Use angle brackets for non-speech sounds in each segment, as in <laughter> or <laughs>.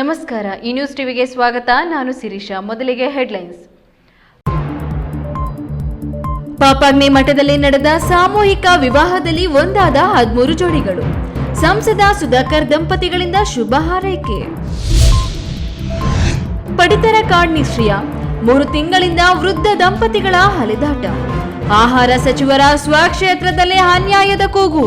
ನಮಸ್ಕಾರ, ಈ ನ್ಯೂಸ್ ಟಿವಿಗೆ ಸ್ವಾಗತ. ನಾನು ಸಿರಿಷ ಮೊದಲಿಗೆ ಹೆಡ್ಲೈನ್ಸ್. ಪಾಪಾಗ್ನಿ ಮಠದಲ್ಲಿ ನಡೆದ ಸಾಮೂಹಿಕ ವಿವಾಹದಲ್ಲಿ ಒಂದಾದ ಹದಿಮೂರು ಜೋಡಿಗಳು. ಸಂಸದ ಸುಧಾಕರ್ ದಂಪತಿಗಳಿಂದ ಶುಭ ಹಾರೈಕೆ. ಪಡಿತರ ಕಾರ್ಡ್ ಮೂರು ತಿಂಗಳಿಂದ ವೃದ್ಧ ದಂಪತಿಗಳ ಹಲೆದಾಟ. ಆಹಾರ ಸಚಿವರ ಸ್ವಕ್ಷೇತ್ರದಲ್ಲೇ ಅನ್ಯಾಯದ ಕೂಗು.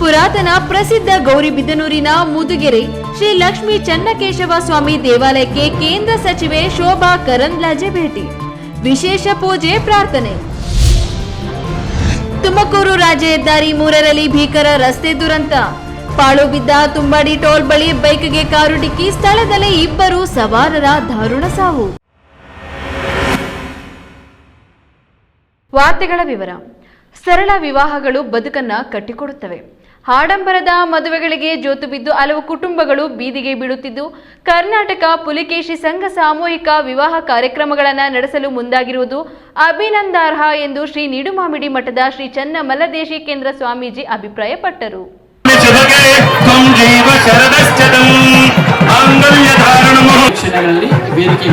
ಪುರಾತನ ಪ್ರಸಿದ್ಧ ಗೌರಿಬಿದನೂರಿನ ಮುದುಗೆರೆ ಶ್ರೀ ಲಕ್ಷ್ಮೀ ಚನ್ನಕೇಶವ ಸ್ವಾಮಿ ದೇವಾಲಯಕ್ಕೆ ಕೇಂದ್ರ ಸಚಿವೆ ಶೋಭಾ ಕರಂದ್ಲಾಜೆ ಭೇಟಿ. ವಿಶೇಷ ಪೂಜೆ, ಪ್ರಾರ್ಥನೆ. ತುಮಕೂರು ರಾಜ್ಯ ಹೆದ್ದಾರಿ ಮೂರರಲ್ಲಿ ಭೀಕರ ರಸ್ತೆ ದುರಂತ. ಪಾಳು ಬಿದ್ದ ತುಂಬಾಡಿ ಟೋಲ್ ಬಳಿ ಬೈಕ್ಗೆ ಕಾರು ಡಿಕ್ಕಿ ಸ್ಥಳದಲ್ಲೇ ಇಬ್ಬರು ಸವಾರರ ದಾರುಣ ಸಾವು. ವಾರ್ತೆಗಳ ವಿವರ. ಸರಳ ವಿವಾಹಗಳು ಬದುಕನ್ನ ಕಟ್ಟಿಕೊಡುತ್ತವೆ. ಆಡಂಬರದ ಮದುವೆಗಳಿಗೆ ಜೋತು ಬಿದ್ದು ಹಲವು ಕುಟುಂಬಗಳು ಬೀದಿಗೆ ಬೀಳುತ್ತಿದ್ದು ಕರ್ನಾಟಕ ಪುಲಿಕೇಶಿ ಸಂಘ ಸಾಮೂಹಿಕ ವಿವಾಹ ಕಾರ್ಯಕ್ರಮಗಳನ್ನು ನಡೆಸಲು ಮುಂದಾಗಿರುವುದು ಅಭಿನಂದಾರ್ಹ ಎಂದು ಶ್ರೀ ನಿಡುಮಾಮಿಡಿ ಮಠದ ಶ್ರೀ ಚನ್ನ ಮಲ್ಲದೇಶಿ ಕೇಂದ್ರ ಸ್ವಾಮೀಜಿ ಅಭಿಪ್ರಾಯಪಟ್ಟರು. ವೇದಿಕೆ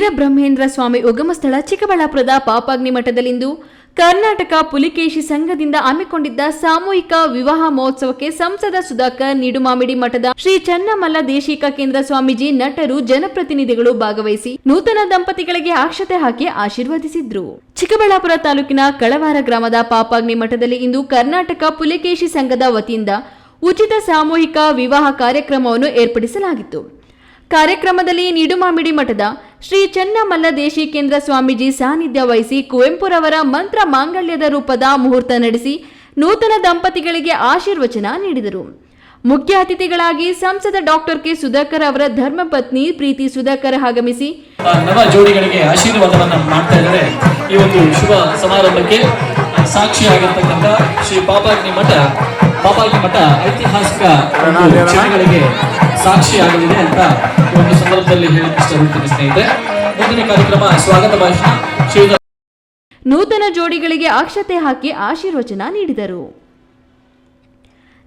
ವೀರಬ್ರಹ್ಮೇಂದ್ರ ಸ್ವಾಮಿ ಉಗಮ ಸ್ಥಳ ಚಿಕ್ಕಬಳ್ಳಾಪುರದ ಪಾಪಾಗ್ನಿ ಮಠದಲ್ಲಿಂದು ಕರ್ನಾಟಕ ಪುಲಿಕೇಶಿ ಸಂಘದಿಂದ ಹಮ್ಮಿಕೊಂಡಿದ್ದ ಸಾಮೂಹಿಕ ವಿವಾಹ ಮಹೋತ್ಸವಕ್ಕೆ ಸಂಸದ ಸುಧಾಕರ್ ನಿಡುಮಾಮಿಡಿ ಮಠದ ಶ್ರೀ ಚನ್ನಮಲ್ಲ ದೇಶಿಕ ಕೇಂದ್ರ ಸ್ವಾಮೀಜಿ ನಟರು, ಜನಪ್ರತಿನಿಧಿಗಳು ಭಾಗವಹಿಸಿ ನೂತನ ದಂಪತಿಗಳಿಗೆ ಅಕ್ಷತೆ ಹಾಕಿ ಆಶೀರ್ವದಿಸಿದ್ರು. ಚಿಕ್ಕಬಳ್ಳಾಪುರ ತಾಲೂಕಿನ ಕಳವಾರ ಗ್ರಾಮದ ಪಾಪಾಗ್ನಿ ಮಠದಲ್ಲಿ ಇಂದು ಕರ್ನಾಟಕ ಪುಲಿಕೇಶಿ ಸಂಘದ ವತಿಯಿಂದ ಉಚಿತ ಸಾಮೂಹಿಕ ವಿವಾಹ ಕಾರ್ಯಕ್ರಮವನ್ನು ಏರ್ಪಡಿಸಲಾಗಿತ್ತು. ಕಾರ್ಯಕ್ರಮದಲ್ಲಿ ನಿಡುಮಾಮಿಡಿ ಮಠದ ಶ್ರೀ ಚನ್ನಮಲ್ಲ ದೇಶಿಕೇಂದ್ರ ಸ್ವಾಮೀಜಿ ಸಾನ್ನಿಧ್ಯ ವಹಿಸಿ ಕುವೆಂಪುರವರ ಮಂತ್ರ ಮಾಂಗಲ್ಯದ ರೂಪದ ಮುಹೂರ್ತ ನಡೆಸಿ ನೂತನ ದಂಪತಿಗಳಿಗೆ ಆಶೀರ್ವಚನ ನೀಡಿದರು. ಮುಖ್ಯ ಅತಿಥಿಗಳಾಗಿ ಸಂಸದ ಡಾಕ್ಟರ್ ಕೆ ಸುಧಾಕರ್ ಅವರ ಧರ್ಮಪತ್ನಿ ಪ್ರೀತಿ ಸುಧಾಕರ್ ಆಗಮಿಸಿ. ನವ ಜೋಡಿಗಳಿಗೆ ಆಶೀರ್ವಾದವನ್ನು ಮಾಡ್ತಾ ಇದ್ದಾರೆ. ಈ ಒಂದು ಶುಭ ಸಮಾರಂಭಕ್ಕೆ ಸಾಕ್ಷಿಯಾಗಿರ್ತಕ್ಕಂಥ ಶ್ರೀ ಪಾಪಾಗ್ನಿ ಮಠ ಪಾಪಾಗ್ನಿ ಮಠ ಐತಿಹಾಸಿಕ ಕ್ಷಣಗಳಿಗೆ ಸಾಕ್ಷಿಯಾಗಲಿದೆ ಅಂತ ಒಂದು ಸಂದರ್ಭದಲ್ಲಿ ಹೇಳಕ್ಕೆ ಇಷ್ಟಪಡ್ತೀನಿ ಸ್ನೇಹಿತರೆ. ಮುಂದಿನ ಕಾರ್ಯಕ್ರಮ ಸ್ವಾಗತ ಭಾಷಣ. ಶ್ರೀ ನೂತನ ಜೋಡಿಗಳಿಗೆ ಅಕ್ಷತೆ ಹಾಕಿ ಆಶೀರ್ವಚನ ನೀಡಿದರು.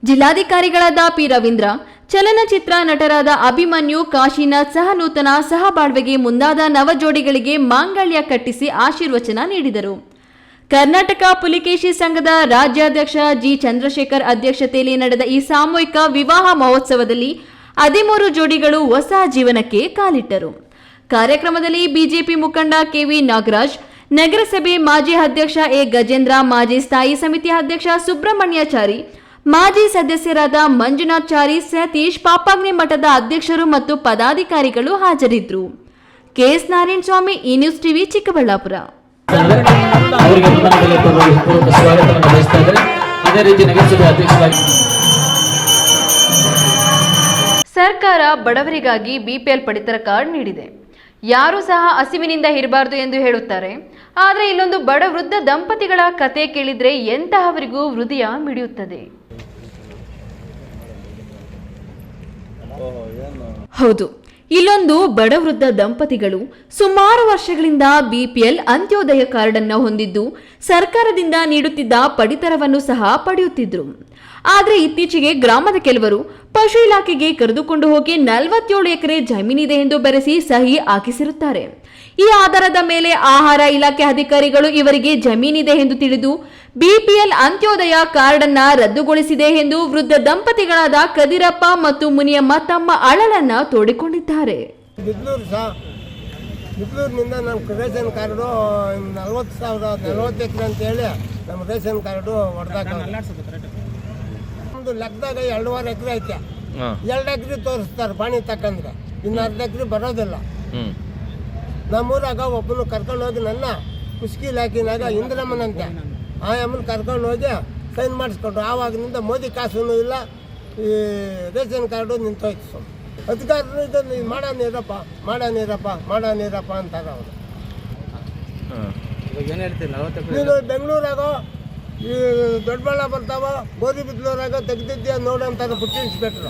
ಜಿಲ್ಲಾಧಿಕಾರಿಗಳಾದ ಪಿ ರವೀಂದ್ರ, ಚಲನಚಿತ್ರ ನಟರಾದ ಅಭಿಮನ್ಯು, ಕಾಶಿನಾಥ್ ಸಹ ನೂತನ ಸಹ ಬಾಳ್ವೆಗೆ ಮುಂದಾದ ನವ ಜೋಡಿಗಳಿಗೆ ಮಾಂಗಲ್ಯ ಕಟ್ಟಿಸಿ ಆಶೀರ್ವಚನ ನೀಡಿದರು. ಕರ್ನಾಟಕ ಪುಲಿಕೇಶಿ ಸಂಘದ ರಾಜ್ಯಾಧ್ಯಕ್ಷ ಜಿ ಚಂದ್ರಶೇಖರ್ ಅಧ್ಯಕ್ಷತೆಯಲ್ಲಿ ನಡೆದ ಈ ಸಾಮೂಹಿಕ ವಿವಾಹ ಮಹೋತ್ಸವದಲ್ಲಿ ಹದಿಮೂರು ಜೋಡಿಗಳು ಹೊಸ ಜೀವನಕ್ಕೆ ಕಾಲಿಟ್ಟರು. ಕಾರ್ಯಕ್ರಮದಲ್ಲಿ ಬಿಜೆಪಿ ಮುಖಂಡ ಕೆವಿ ನಾಗರಾಜ್, ನಗರಸಭೆ ಮಾಜಿ ಅಧ್ಯಕ್ಷ ಎ ಗಜೇಂದ್ರ, ಮಾಜಿ ಸ್ಥಾಯಿ ಸಮಿತಿ ಅಧ್ಯಕ್ಷ ಸುಬ್ರಹ್ಮಣ್ಯಾಚಾರಿ, ಮಾಜಿ ಸದಸ್ಯರಾದ ಮಂಜುನಾಚಾರಿ ಸತೀಶ್ ಪಾಪಾಗ್ನಿ ಮಠದ ಅಧ್ಯಕ್ಷರು ಮತ್ತು ಪದಾಧಿಕಾರಿಗಳು ಹಾಜರಿದ್ದರು. ಕೆಎಸ್ ನಾರಾಯಣ ಸ್ವಾಮಿ ಈ ನ್ಯೂಸ್ ಟಿವಿ ಚಿಕ್ಕಬಳ್ಳಾಪುರ. ಅವರಿಗೆ ನಮ್ಮಲ್ಲಿ ಪೂರ್ವಕ ಸ್ವಾಗತವನ್ನು ಬಯಸ್ತಾ ಇದ್ದಾರೆ. ಅದೇ ರೀತಿ ನಗರಸಭೆ ಅಧ್ಯಕ್ಷರಾಗಿ ಸರ್ಕಾರ ಬಡವರಿಗಾಗಿ ಬಿಪಿಎಲ್ ಪಡಿತರ ಕಾರ್ಡ್ ನೀಡಿದೆ. ಯಾರೂ ಸಹ ಹಸಿವಿನಿಂದ ಇರಬಾರ್ದು ಎಂದು ಹೇಳುತ್ತಾರೆ. ಆದರೆ ಇಲ್ಲೊಂದು ಬಡ ವೃದ್ಧ ದಂಪತಿಗಳ ಕತೆ ಕೇಳಿದ್ರೆ ಎಂತಹವರಿಗೂ ಹೃದಯ ಮಿಡಿಯುತ್ತದೆ. ಹೌದು. ಇಲ್ಲೊಂದು ಬಡವೃದ್ಧ ದಂಪತಿಗಳು ಸುಮಾರು ವರ್ಷಗಳಿಂದ ಬಿಪಿಎಲ್ ಅಂತ್ಯೋದಯ ಕಾರ್ಡ್ ಅನ್ನು ಹೊಂದಿದ್ದು ಸರ್ಕಾರದಿಂದ ನೀಡುತ್ತಿದ್ದ ಪಡಿತರವನ್ನು ಸಹ ಪಡೆಯುತ್ತಿದ್ರು. ಆದರೆ ಇತ್ತೀಚೆಗೆ ಗ್ರಾಮದ ಕೆಲವರು ಪಶು ಇಲಾಖೆಗೆ ಕರೆದುಕೊಂಡು ಹೋಗಿ ನಲವತ್ತೇಳು ಎಕರೆ ಜಮೀನಿದೆ ಎಂದು ಬೆರೆಸಿ ಸಹಿ ಹಾಕಿಸಿರುತ್ತಾರೆ. ಈ ಆಧಾರದ ಮೇಲೆ ಆಹಾರ ಇಲಾಖೆ ಅಧಿಕಾರಿಗಳು ಇವರಿಗೆ ಜಮೀನಿದೆ ಎಂದು ತಿಳಿದು ಬಿಪಿಎಲ್ ಅಂತ್ಯೋದಯ ಕಾರ್ಡ್ ಅನ್ನ ರದ್ದುಗೊಳಿಸಿದೆ ಎಂದು ವೃದ್ಧ ದಂಪತಿಗಳಾದ ಕದಿರಪ್ಪ ಮತ್ತು ಮುನಿಯಮ್ಮ ತಮ್ಮ ಅಳಲನ್ನ ತೋಡಿಕೊಂಡಿದ್ದಾರೆ. ಬಿದ್ಲೂರಿನಿಂದ ನಮ್ಮ ರೇಷನ್ ಕಾರ್ಡು ನಲ್ವತ್ತು ಸಾವಿರ ನಲ್ವತ್ತು ಎಕರೆ ಅಂತೇಳಿ ನಮ್ಮ ರೇಷನ್ ಕಾರ್ಡು ಹೊಡೆದಾಕ ಒಂದು ಲೆಕ್ಕದಾಗ ಎರಡೂವರೆ ಎಕರೆ ಐತೆ. ಎರಡು ಎಕರೆ ತೋರಿಸ್ತಾರೆ ಪಾಣಿ ತಕ್ಕಂದ್ರೆ. ಇನ್ನು ಅರ್ಧ ಎಕರೆ ಬರೋದಿಲ್ಲ. ನಮ್ಮೂರಾಗ ಒಬ್ಬನು ಕರ್ಕೊಂಡು ಹೋಗಿ ನನ್ನ ಕುಸ್ಕಿ ಲಾಕಿನಾಗ ಇಂದ್ರಮ್ಮನಂತೆ. ಆ ಅಮ್ಮನ ಕರ್ಕೊಂಡು ಹೋಗಿ ಸೈನ್ ಮಾಡಿಸ್ಕೊಂಡ್ರು ಆವಾಗಿನಿಂದ ಮೋದಿ ಕಾಸೂ ಇಲ್ಲ. ಈ ರೇಷನ್ ಕಾರ್ಡು ನಿಂತೋಯ್ತು ಸ್ವಾಮಿ. ಅಧಿಕಾರರು ಇದನ್ನು ಮಾಡ ನೀರಪ್ಪ ಮಾಡ ನೀರಪ್ಪ ಮಾಡ ನೀರಪ್ಪ ಅಂತಾರೆ ಅವರು ನೀನು ಬೆಂಗಳೂರಾಗೋ ಈ ದೊಡ್ಡಬಳ್ಳಾಪುರ ಬರ್ತಾವ ಗೋಧಿ ತೆಗೆದಿದ್ದೀಯ ತೆಗ್ದಿದ್ಯಾ ನೋಡು ಅಂತಾರೆ ಪುಟ್ಟಿ ಇನ್ಸ್ಪೆಕ್ಟ್ರು.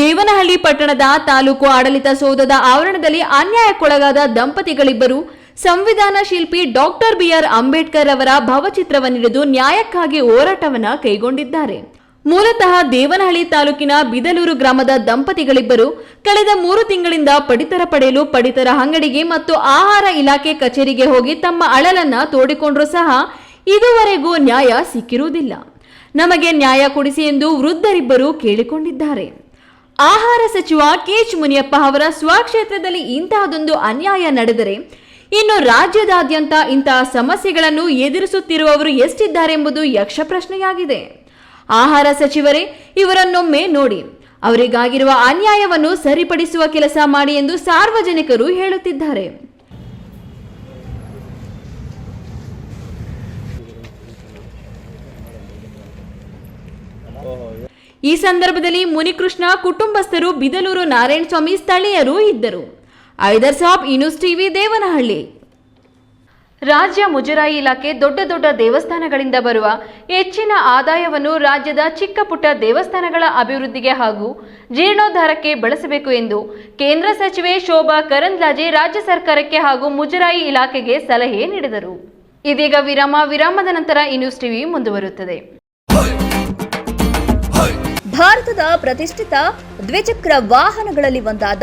ದೇವನಹಳ್ಳಿ ಪಟ್ಟಣದ ತಾಲೂಕು ಆಡಳಿತ ಸೌಧದ ಆವರಣದಲ್ಲಿ ಅನ್ಯಾಯಕ್ಕೊಳಗಾದ ದಂಪತಿಗಳಿಬ್ಬರು ಸಂವಿಧಾನ ಶಿಲ್ಪಿ ಡಾಕ್ಟರ್ ಬಿಆರ್ ಅಂಬೇಡ್ಕರ್ ಅವರ ಭಾವಚಿತ್ರವನ್ನಿಡಿದು ನ್ಯಾಯಕ್ಕಾಗಿ ಹೋರಾಟವನ್ನ ಕೈಗೊಂಡಿದ್ದಾರೆ. ಮೂಲತಃ ದೇವನಹಳ್ಳಿ ತಾಲೂಕಿನ ಬಿದಲೂರು ಗ್ರಾಮದ ದಂಪತಿಗಳಿಬ್ಬರು ಕಳೆದ ಮೂರು ತಿಂಗಳಿಂದ ಪಡಿತರ ಪಡೆಯಲು ಪಡಿತರ ಅಂಗಡಿಗೆ ಮತ್ತು ಆಹಾರ ಇಲಾಖೆ ಕಚೇರಿಗೆ ಹೋಗಿ ತಮ್ಮ ಅಳಲನ್ನ ತೋಡಿಕೊಂಡರೂ ಸಹ ಇದುವರೆಗೂ ನ್ಯಾಯ ಸಿಕ್ಕಿರುವುದಿಲ್ಲ. ನಮಗೆ ನ್ಯಾಯ ಕೊಡಿಸಿ ಎಂದು ವೃದ್ಧರಿಬ್ಬರು ಕೇಳಿಕೊಂಡಿದ್ದಾರೆ. ಆಹಾರ ಸಚಿವ ಕೆಎಚ್ ಮುನಿಯಪ್ಪ ಅವರ ಸ್ವಕ್ಷೇತ್ರದಲ್ಲಿ ಇಂತಹದೊಂದು ಅನ್ಯಾಯ ನಡೆದರೆ ಇನ್ನು ರಾಜ್ಯದಾದ್ಯಂತ ಇಂತಹ ಸಮಸ್ಯೆಗಳನ್ನು ಎದುರಿಸುತ್ತಿರುವವರು ಎಷ್ಟಿದ್ದಾರೆಂಬುದು ಯಕ್ಷ ಪ್ರಶ್ನೆಯಾಗಿದೆ. ಆಹಾರ ಸಚಿವರೇ ಇವರನ್ನೊಮ್ಮೆ ನೋಡಿ. ಅವರಿಗಾಗಿರುವ ಅನ್ಯಾಯವನ್ನು ಸರಿಪಡಿಸುವ ಕೆಲಸ ಮಾಡಿ ಎಂದು ಸಾರ್ವಜನಿಕರು ಹೇಳುತ್ತಿದ್ದಾರೆ. ಈ ಸಂದರ್ಭದಲ್ಲಿ ಮುನಿಕೃಷ್ಣ ಕುಟುಂಬಸ್ಥರು ಬಿದಲೂರು ನಾರಾಯಣ ಸ್ವಾಮಿ ಸ್ಥಳೀಯರು ಇದ್ದರು. Haidar Sab inews TV Devanahalli. ರಾಜ್ಯ ಮುಜರಾಯಿ ಇಲಾಖೆ ದೊಡ್ಡ ದೊಡ್ಡ ದೇವಸ್ಥಾನಗಳಿಂದ ಬರುವ ಹೆಚ್ಚಿನ ಆದಾಯವನ್ನು ರಾಜ್ಯದ ಚಿಕ್ಕ ಪುಟ್ಟ ದೇವಸ್ಥಾನಗಳ ಅಭಿವೃದ್ಧಿಗೆ ಹಾಗೂ ಜೀರ್ಣೋದ್ಧಾರಕ್ಕೆ ಬಳಸಬೇಕು ಎಂದು ಕೇಂದ್ರ ಸಚಿವೆ ಶೋಭಾ ಕರಂದ್ಲಾಜೆ ರಾಜ್ಯ ಸರ್ಕಾರಕ್ಕೆ ಹಾಗೂ ಮುಜರಾಯಿ ಇಲಾಖೆಗೆ ಸಲಹೆ ನೀಡಿದರು. ಇದೀಗ ವಿರಾಮ ವಿರಾಮದ ನಂತರ ಈ ನ್ಯೂಸ್ ಟಿವಿ ಮುಂದುವರುತ್ತದೆ ಭಾರತದ ಪ್ರತಿಷ್ಠಿತ ದ್ವಿಚಕ್ರ ವಾಹನಗಳಲ್ಲಿ ಒಂದಾದ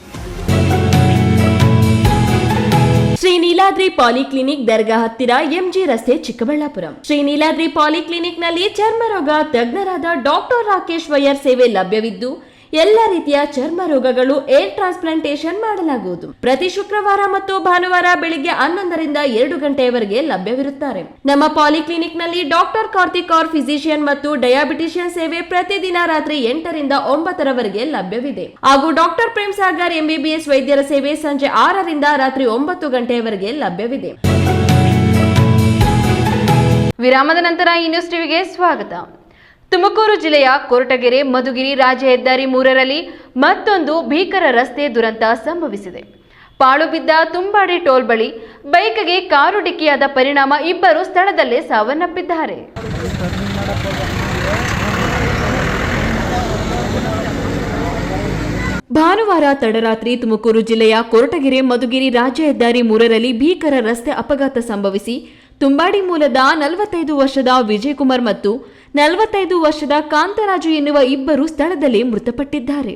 ಶ್ರೀ ನೀಲಾದ್ರಿ ಪಾಲಿಕ್ಲಿನಿಕ್ ದರ್ಗಾ ಹತ್ತಿರ ಎಂಜಿ ರಸ್ತೆ ಚಿಕ್ಕಬಳ್ಳಾಪುರ. ಶ್ರೀ ನೀಲಾದ್ರಿ ಪಾಲಿಕ್ಲಿನಿಕ್ನಲ್ಲಿ ಚರ್ಮರೋಗ ತಜ್ಞರಾದ ಡಾಕ್ಟರ್ ರಾಕೇಶ್ ವೈಯರ್ ಸೇವೆ ಲಭ್ಯವಿದ್ದು ಎಲ್ಲ ರೀತಿಯ ಚರ್ಮ ರೋಗಗಳು ಏರ್ ಟ್ರಾನ್ಸ್ಪ್ಲಾಂಟೇಶನ್ ಮಾಡಲಾಗುವುದು. ಪ್ರತಿ ಶುಕ್ರವಾರ ಮತ್ತು ಭಾನುವಾರ ಬೆಳಿಗ್ಗೆ ಹನ್ನೊಂದರಿಂದ ಎರಡು ಗಂಟೆಯವರೆಗೆ ಲಭ್ಯವಿರುತ್ತಾರೆ. ನಮ್ಮ ಪಾಲಿಕ್ಲಿನಿಕ್ನಲ್ಲಿ ಡಾಕ್ಟರ್ ಕಾರ್ತಿಕ್ ಆರ್ ಫಿಸಿಷಿಯನ್ ಮತ್ತು ಡಯಾಬಿಟಿಷಿಯನ್ ಸೇವೆ ಪ್ರತಿದಿನ ರಾತ್ರಿ ಎಂಟರಿಂದ ಒಂಬತ್ತರವರೆಗೆ ಲಭ್ಯವಿದೆ. ಹಾಗೂ ಡಾಕ್ಟರ್ ಪ್ರೇಮ್ ಸಾಗರ್ ಎಂಬಿಬಿಎಸ್ ವೈದ್ಯರ ಸೇವೆ ಸಂಜೆ ಆರರಿಂದ ರಾತ್ರಿ ಒಂಬತ್ತು ಗಂಟೆಯವರೆಗೆ ಲಭ್ಯವಿದೆ. ವಿರಾಮದ ನಂತರ ಈ ಸ್ವಾಗತ. ತುಮಕೂರು ಜಿಲ್ಲೆಯ ಕೊರಟಗೆರೆ, ಮಧುಗಿರಿ ರಾಜ್ಯ ಹೆದ್ದಾರಿ ಮೂರರಲ್ಲಿ ಮತ್ತೊಂದು ಭೀಕರ ರಸ್ತೆ ದುರಂತ ಸಂಭವಿಸಿದೆ. ಪಾಳು ಬಿದ್ದ ತುಂಬಾಡಿ ಟೋಲ್ ಬಳಿ ಬೈಕ್ಗೆ ಕಾರು ಡಿಕ್ಕಿಯಾದ ಪರಿಣಾಮ ಇಬ್ಬರು ಸ್ಥಳದಲ್ಲೇ ಸಾವನ್ನಪ್ಪಿದ್ದಾರೆ. ಭಾನುವಾರ ತಡರಾತ್ರಿ ತುಮಕೂರು ಜಿಲ್ಲೆಯ ಕೊರಟಗೆರೆ, ಮಧುಗಿರಿ ರಾಜ್ಯ ಹೆದ್ದಾರಿ ಮೂರರಲ್ಲಿ ಭೀಕರ ರಸ್ತೆ ಅಪಘಾತ ಸಂಭವಿಸಿ, ತುಂಬಾಡಿ ಮೂಲದ ನಲವತ್ತೈದು ವರ್ಷದ ವಿಜಯಕುಮಾರ್ ಮತ್ತು ನಲವತ್ತೈದು ವರ್ಷದ ಕಾಂತರಾಜು ಎನ್ನುವ ಇಬ್ಬರು ಸ್ಥಳದಲ್ಲಿ ಮೃತಪಟ್ಟಿದ್ದಾರೆ.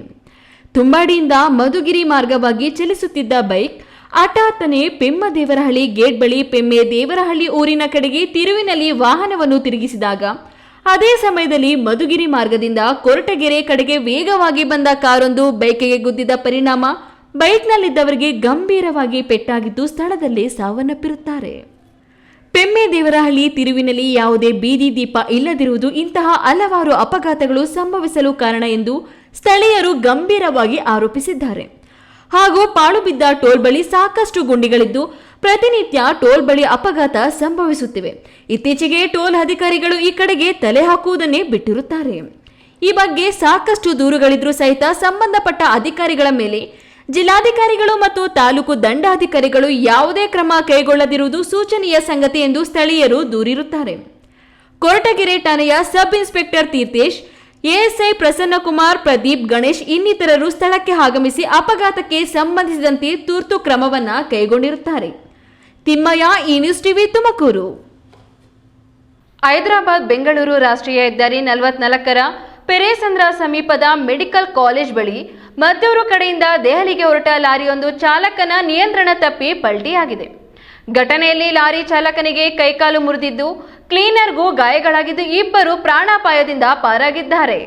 ತುಂಬಾಡಿಯಿಂದ ಮಧುಗಿರಿ ಮಾರ್ಗವಾಗಿ ಚಲಿಸುತ್ತಿದ್ದ ಬೈಕ್ ಹಠಾತ್ತನೇ ಪೆಮ್ಮ ದೇವರಹಳ್ಳಿ ಗೇಟ್ ಬಳಿ ಪೆಮ್ಮೆ ದೇವರಹಳ್ಳಿ ಊರಿನ ಕಡೆಗೆ ತಿರುವಿನಲ್ಲಿ ವಾಹನವನ್ನು ತಿರುಗಿಸಿದಾಗ, ಅದೇ ಸಮಯದಲ್ಲಿ ಮಧುಗಿರಿ ಮಾರ್ಗದಿಂದ ಕೊರಟಗೆರೆ ಕಡೆಗೆ ವೇಗವಾಗಿ ಬಂದ ಕಾರೊಂದು ಬೈಕಿಗೆ ಗುದ್ದಿದ ಪರಿಣಾಮ ಬೈಕ್ನಲ್ಲಿದ್ದವರಿಗೆ ಗಂಭೀರವಾಗಿ ಪೆಟ್ಟಾಗಿದ್ದು ಸ್ಥಳದಲ್ಲೇ ಸಾವನ್ನಪ್ಪಿರುತ್ತಾರೆ. ಪೆಮ್ಮೆ ದೇವರಹಳ್ಳಿ ತಿರುವಿನಲ್ಲಿ ಯಾವುದೇ ಬೀದಿ ದೀಪ ಇಲ್ಲದಿರುವುದು ಇಂತಹ ಹಲವಾರು ಅಪಘಾತಗಳು ಸಂಭವಿಸಲು ಕಾರಣ ಎಂದು ಸ್ಥಳೀಯರು ಗಂಭೀರವಾಗಿ ಆರೋಪಿಸಿದ್ದಾರೆ. ಹಾಗೂ ಪಾಳುಬಿದ್ದ ಟೋಲ್ ಬಳಿ ಸಾಕಷ್ಟು ಗುಂಡಿಗಳಿದ್ದು ಪ್ರತಿನಿತ್ಯ ಟೋಲ್ ಬಳಿ ಅಪಘಾತ ಸಂಭವಿಸುತ್ತಿವೆ. ಇತ್ತೀಚೆಗೆ ಟೋಲ್ ಅಧಿಕಾರಿಗಳು ಈ ಕಡೆಗೆ ತಲೆ ಹಾಕುವುದನ್ನೇ ಬಿಟ್ಟಿರುತ್ತಾರೆ. ಈ ಬಗ್ಗೆ ಸಾಕಷ್ಟು ದೂರುಗಳಿದ್ರೂ ಸಹಿತ ಸಂಬಂಧಪಟ್ಟ ಅಧಿಕಾರಿಗಳ ಮೇಲೆ ಜಿಲ್ಲಾಧಿಕಾರಿಗಳು ಮತ್ತು ತಾಲೂಕು ದಂಡಾಧಿಕಾರಿಗಳು ಯಾವುದೇ ಕ್ರಮ ಕೈಗೊಳ್ಳದಿರುವುದು ಸೂಚನೀಯ ಸಂಗತಿ ಎಂದು ಸ್ಥಳೀಯರು ದೂರಿರುತ್ತಾರೆ. ಕೊರಟಗೆರೆ ಠಾಣೆಯ sub inspector Theerthesh, ASI Prasannakumar, Pradeep Ganesh ಇನ್ನಿತರರು ಸ್ಥಳಕ್ಕೆ ಆಗಮಿಸಿ ಅಪಘಾತಕ್ಕೆ ಸಂಬಂಧಿಸಿದಂತೆ ತುರ್ತು ಕ್ರಮವನ್ನ ಕೈಗೊಂಡಿರುತ್ತಾರೆ. ತಿಮ್ಮಯ್ಯ ಈ ಟಿವಿ ತುಮಕೂರು. ಹೈದರಾಬಾದ್, ಬೆಂಗಳೂರು ರಾಷ್ಟ್ರೀಯ ಹೆದ್ದಾರಿ ನಲವತ್ನಾಲ್ಕರ ಪೆರೇಸಂದ್ರ ಸಮೀಪದ ಮೆಡಿಕಲ್ ಕಾಲೇಜ್ ಬಳಿ ಮದ್ದೂರು ಕಡೆಯಿಂದ ದೆಹಲಿಗೆ ಹೊರಟ ಲಾರಿಯೊಂದು ಚಾಲಕನ ನಿಯಂತ್ರಣ ತಪ್ಪಿ ಪಲ್ಟಿಯಾಗಿದೆ. ಘಟನೆಯಲ್ಲಿ ಲಾರಿ ಚಾಲಕನಿಗೆ ಕೈಕಾಲು ಮುರಿದಿದ್ದು ಕ್ಲೀನರ್ಗೂ ಗಾಯಗಳಾಗಿದ್ದು ಇಬ್ಬರು ಪ್ರಾಣಾಪಾಯದಿಂದ ಪಾರಾಗಿದ್ದಾರೆ.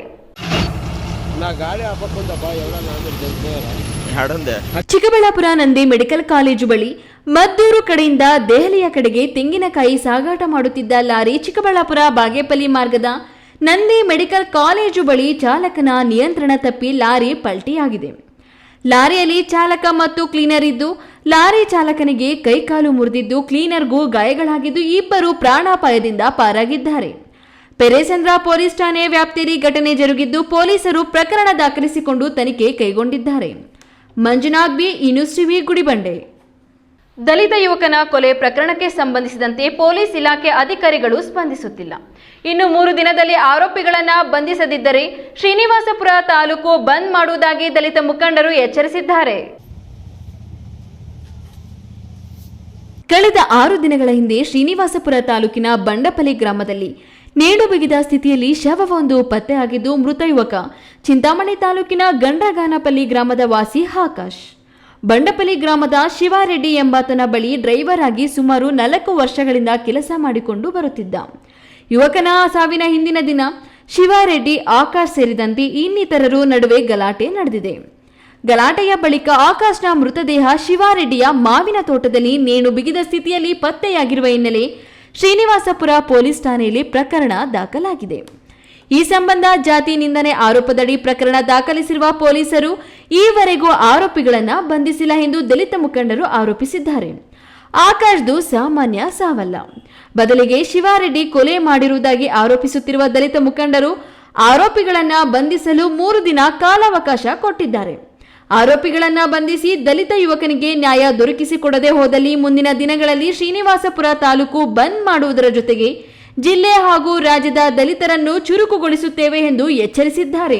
ಚಿಕ್ಕಬಳ್ಳಾಪುರ ನಂದಿ ಮೆಡಿಕಲ್ ಕಾಲೇಜು ಬಳಿ ಮದ್ದೂರು ಕಡೆಯಿಂದ ದೆಹಲಿಯ ಕಡೆಗೆ ತೆಂಗಿನಕಾಯಿ ಸಾಗಾಟ ಮಾಡುತ್ತಿದ್ದ ಲಾರಿ ಚಿಕ್ಕಬಳ್ಳಾಪುರ ಬಾಗೇಪಲ್ಲಿ ಮಾರ್ಗದ ನಂದಿ ಮೆಡಿಕಲ್ ಕಾಲೇಜು ಬಳಿ ಚಾಲಕನ ನಿಯಂತ್ರಣ ತಪ್ಪಿ ಲಾರಿ ಪಲ್ಟಿಯಾಗಿದೆ. ಲಾರಿಯಲ್ಲಿ ಚಾಲಕ ಮತ್ತು ಕ್ಲೀನರ್ ಇದ್ದು, ಲಾರಿ ಚಾಲಕನಿಗೆ ಕೈಕಾಲು ಮುರಿದಿದ್ದು, ಕ್ಲೀನರ್ಗೂ ಗಾಯಗಳಾಗಿದ್ದು, ಇಬ್ಬರು ಪ್ರಾಣಾಪಾಯದಿಂದ ಪಾರಾಗಿದ್ದಾರೆ. ಪೆರೇಸಂದ್ರ ಪೊಲೀಸ್ ಠಾಣೆ ವ್ಯಾಪ್ತಿಯಲ್ಲಿ ಘಟನೆ ಜರುಗಿದ್ದು, ಪೊಲೀಸರು ಪ್ರಕರಣ ದಾಖಲಿಸಿಕೊಂಡು ತನಿಖೆ ಕೈಗೊಂಡಿದ್ದಾರೆ. Manjunath B inews Gudibande. ದಲಿತ ಯುವಕನ ಕೊಲೆ ಪ್ರಕರಣಕ್ಕೆ ಸಂಬಂಧಿಸಿದಂತೆ ಪೊಲೀಸ್ ಇಲಾಖೆ ಅಧಿಕಾರಿಗಳು ಸ್ಪಂದಿಸುತ್ತಿಲ್ಲ. ಇನ್ನು ಮೂರು ದಿನದಲ್ಲಿ ಆರೋಪಿಗಳನ್ನು ಬಂಧಿಸದಿದ್ದರೆ ಶ್ರೀನಿವಾಸಪುರ ತಾಲೂಕು ಬಂದ್ ಮಾಡುವುದಾಗಿ ದಲಿತ ಮುಖಂಡರು ಎಚ್ಚರಿಸಿದ್ದಾರೆ. ಕಳೆದ ಆರು ದಿನಗಳ ಹಿಂದೆ ಶ್ರೀನಿವಾಸಪುರ ತಾಲೂಕಿನ ಬಂಡಪಲ್ಲಿ ಗ್ರಾಮದಲ್ಲಿ ನೇಣು ಬಿಗಿದ ಸ್ಥಿತಿಯಲ್ಲಿ ಶವವೊಂದು ಪತ್ತೆಯಾಗಿದ್ದು ಮೃತ ಯುವಕ ಚಿಂತಾಮಣಿ ತಾಲೂಕಿನ ಗಂಡಗಾನಪಲ್ಲಿ ಗ್ರಾಮದ ವಾಸಿ ಆಕಾಶ್. ಬಂಡಪಲ್ಲಿ ಗ್ರಾಮದ ಶಿವಾರೆಡ್ಡಿ ಎಂಬಾತನ ಬಳಿ ಡ್ರೈವರ್ ಆಗಿ ಸುಮಾರು ನಾಲ್ಕು ವರ್ಷಗಳಿಂದ ಕೆಲಸ ಮಾಡಿಕೊಂಡು ಬರುತ್ತಿದ್ದ. ಯುವಕನ ಸಾವಿನ ಹಿಂದಿನ ದಿನ ಶಿವಾರೆಡ್ಡಿ ಆಕಾಶ್ ಸೇರಿದಂತೆ ಇನ್ನಿತರರು ನಡುವೆ ಗಲಾಟೆ ನಡೆದಿದೆ. ಗಲಾಟೆಯ ಬಳಿಕ ಆಕಾಶ್ನ ಮೃತದೇಹ ಶಿವಾರೆಡ್ಡಿಯ ಮಾವಿನ ತೋಟದಲ್ಲಿ ನೇಣು ಬಿಗಿದ ಸ್ಥಿತಿಯಲ್ಲಿ ಪತ್ತೆಯಾಗಿರುವ ಹಿನ್ನೆಲೆ ಶ್ರೀನಿವಾಸಪುರ ಪೊಲೀಸ್ ಠಾಣೆಯಲ್ಲಿ ಪ್ರಕರಣ ದಾಖಲಾಗಿದೆ. ಈ ಸಂಬಂಧ ಜಾತಿ ನಿಂದನೆ ಆರೋಪದಡಿ ಪ್ರಕರಣ ದಾಖಲಿಸಿರುವ ಪೊಲೀಸರು ಈವರೆಗೂ ಆರೋಪಿಗಳನ್ನು ಬಂಧಿಸಿಲ್ಲ ಎಂದು ದಲಿತ ಮುಖಂಡರು ಆರೋಪಿಸಿದ್ದಾರೆ. ಆಕಾಶ್ದು ಸಾಮಾನ್ಯ ಸಾವಲ್ಲ. ಬದಲಿಗೆ ಶಿವಾರೆಡ್ಡಿ ಕೊಲೆ ಮಾಡಿರುವುದಾಗಿ ಆರೋಪಿಸುತ್ತಿರುವ ದಲಿತ ಮುಖಂಡರು ಆರೋಪಿಗಳನ್ನ ಬಂಧಿಸಲು ಮೂರು ದಿನ ಕಾಲಾವಕಾಶ ಕೊಟ್ಟಿದ್ದಾರೆ. ಆರೋಪಿಗಳನ್ನ ಬಂಧಿಸಿ ದಲಿತ ಯುವಕನಿಗೆ ನ್ಯಾಯ ದೊರಕಿಸಿಕೊಡದೆ ಹೋದಲ್ಲಿ ಮುಂದಿನ ದಿನಗಳಲ್ಲಿ ಶ್ರೀನಿವಾಸಪುರ ತಾಲೂಕು ಬಂದ್ ಮಾಡುವುದರ ಜೊತೆಗೆ ಜಿಲ್ಲೆ ಹಾಗೂ ರಾಜ್ಯದ ದಲಿತರನ್ನು ಚುರುಕುಗೊಳಿಸುತ್ತೇವೆ ಎಂದು ಎಚ್ಚರಿಸಿದ್ದಾರೆ.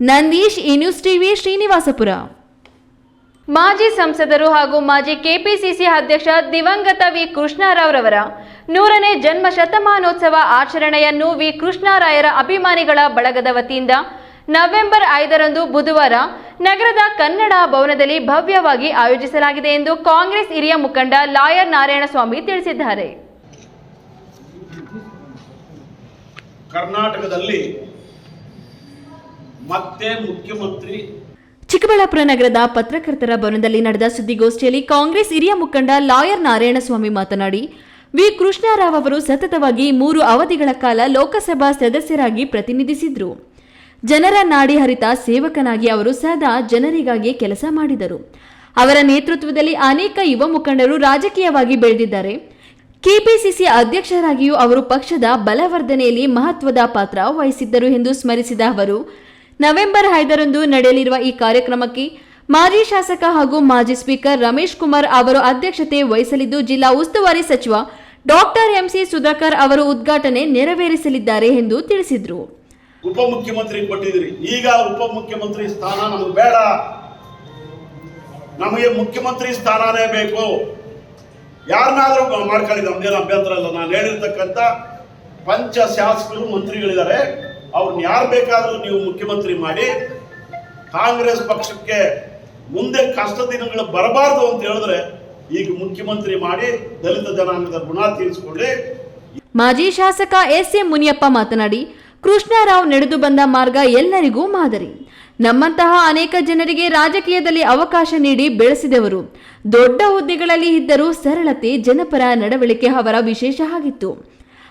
ನಂದೀಶ್, ಈ ನ್ಯೂಸ್ ಟಿವಿ, ಶ್ರೀನಿವಾಸಪುರ. ಮಾಜಿ ಸಂಸದರು ಹಾಗೂ ಮಾಜಿ ಕೆಪಿಸಿಸಿ ಅಧ್ಯಕ್ಷ ದಿವಂಗತ ವಿ. ಕೃಷ್ಣರಾವ್ರವರ ನೂರನೇ ಜನ್ಮ ಶತಮಾನೋತ್ಸವ ಆಚರಣೆಯನ್ನು ವಿ. ಕೃಷ್ಣರಾಯರ ಅಭಿಮಾನಿಗಳ ಬಳಗದ ವತಿಯಿಂದ ನವೆಂಬರ್ ಐದರಂದು ಬುಧವಾರ ನಗರದ ಕನ್ನಡ ಭವನದಲ್ಲಿ ಭವ್ಯವಾಗಿ ಆಯೋಜಿಸಲಾಗಿದೆ ಎಂದು ಕಾಂಗ್ರೆಸ್ ಹಿರಿಯ ಮುಖಂಡ ಲಾಯರ್ ನಾರಾಯಣಸ್ವಾಮಿ ತಿಳಿಸಿದ್ದಾರೆ. ಕರ್ನಾಟಕದಲ್ಲಿ ಮತ್ತೆ ಮುಖ್ಯಮಂತ್ರಿ ಚಿಕ್ಕಬಳ್ಳಾಪುರ ನಗರದ ಪತ್ರಕರ್ತರ ಭವನದಲ್ಲಿ ನಡೆದ ಸುದ್ದಿಗೋಷ್ಠಿಯಲ್ಲಿ ಕಾಂಗ್ರೆಸ್ ಹಿರಿಯ ಮುಖಂಡ ಲಾಯರ್ ನಾರಾಯಣಸ್ವಾಮಿ ಮಾತನಾಡಿ, ವಿ. ಕೃಷ್ಣರಾವ್ ಅವರು ಸತತವಾಗಿ ಮೂರು ಅವಧಿಗಳ ಕಾಲ ಲೋಕಸಭಾ ಸದಸ್ಯರಾಗಿ ಪ್ರತಿನಿಧಿಸಿದ್ರು. ಜನರ ನಾಡಿ ಹರಿತ ಸೇವಕನಾಗಿ ಅವರು ಸದಾ ಜನರಿಗಾಗಿ ಕೆಲಸ ಮಾಡಿದರು. ಅವರ ನೇತೃತ್ವದಲ್ಲಿ ಅನೇಕ ಯುವ ಮುಖಂಡರು ರಾಜಕೀಯವಾಗಿ ಬೆಳೆದಿದ್ದಾರೆ. ಕೆಪಿಸಿಸಿ ಅಧ್ಯಕ್ಷರಾಗಿಯೂ ಅವರು ಪಕ್ಷದ ಬಲವರ್ಧನೆಯಲ್ಲಿ ಮಹತ್ವದ ಪಾತ್ರ ವಹಿಸಿದ್ದರು ಎಂದು ಸ್ಮರಿಸಿದ ಅವರು, ನವೆಂಬರ್ ಐದರಂದು ನಡೆಯಲಿರುವ ಈ ಕಾರ್ಯಕ್ರಮಕ್ಕೆ ಮಾಜಿ ಶಾಸಕ ಹಾಗೂ ಮಾಜಿ ಸ್ಪೀಕರ್ ರಮೇಶ್ ಕುಮಾರ್ ಅವರು ಅಧ್ಯಕ್ಷತೆ ವಹಿಸಲಿದ್ದು, ಜಿಲ್ಲಾ ಉಸ್ತುವಾರಿ ಸಚಿವ ಡಾಕ್ಟರ್ ಎಂಸಿ ಸುಧಾಕರ್ ಅವರು ಉದ್ಘಾಟನೆ ನೆರವೇರಿಸಲಿದ್ದಾರೆ ಎಂದು ತಿಳಿಸಿದರು. ಉಪಮುಖ್ಯಮಂತ್ರಿ ಕೊಟ್ಟಿದ್ರಿ ಈಗ ಉಪಮುಖ್ಯಮಂತ್ರಿ ಸ್ಥಾನ ನಮಗೆ ಬೇಡ. ನಮಗೆ ಮುಖ್ಯಮಂತ್ರಿ ಸ್ಥಾನನೇ ಬೇಕು. ಯಾರನ್ನಾದ್ರೂ ಮಾಡ್ಕೊಂಡಿದ್ದ ನಮ್ದೇನು ಅಭ್ಯಂತರ ಇಲ್ಲ ನಾನು ಹೇಳಿರ್ತಕ್ಕಂಥ ಪಂಚ ಶಾಸಕರು, ಮಂತ್ರಿಗಳಿದ್ದಾರೆ. ಅವ್ರನ್ನ ಯಾರು ಬೇಕಾದರೂ ನೀವು ಮುಖ್ಯಮಂತ್ರಿ ಮಾಡಿ, ಕಾಂಗ್ರೆಸ್ ಪಕ್ಷಕ್ಕೆ ಮುಂದೆ ಕಷ್ಟ ದಿನಗಳು ಬರಬಾರ್ದು ಅಂತ ಹೇಳಿದ್ರೆ ಈಗ ಮುಖ್ಯಮಂತ್ರಿ ಮಾಡಿ ದಲಿತ ಜನಾಂಗದ ಗುಣ ತೀರಿಸಿಕೊಳ್ಳಿ ಮಾಜಿ ಶಾಸಕ ಎಸ್ ಎಂ ಮುನಿಯಪ್ಪ ಮಾತನಾಡಿ, ಕೃಷ್ಣರಾವ್ ನಡೆದು ಬಂದ ಮಾರ್ಗ ಎಲ್ಲರಿಗೂ ಮಾದರಿ. ನಮ್ಮಂತಹ ಅನೇಕ ಜನರಿಗೆ ರಾಜಕೀಯದಲ್ಲಿ ಅವಕಾಶ ನೀಡಿ ಬೆಳೆಸಿದವರು. ದೊಡ್ಡ ಹುದ್ದೆಗಳಲ್ಲಿ ಇದ್ದರೂ ಸರಳತೆ, ಜನಪರ ನಡವಳಿಕೆ ಅವರ ವಿಶೇಷ ಆಗಿತ್ತು.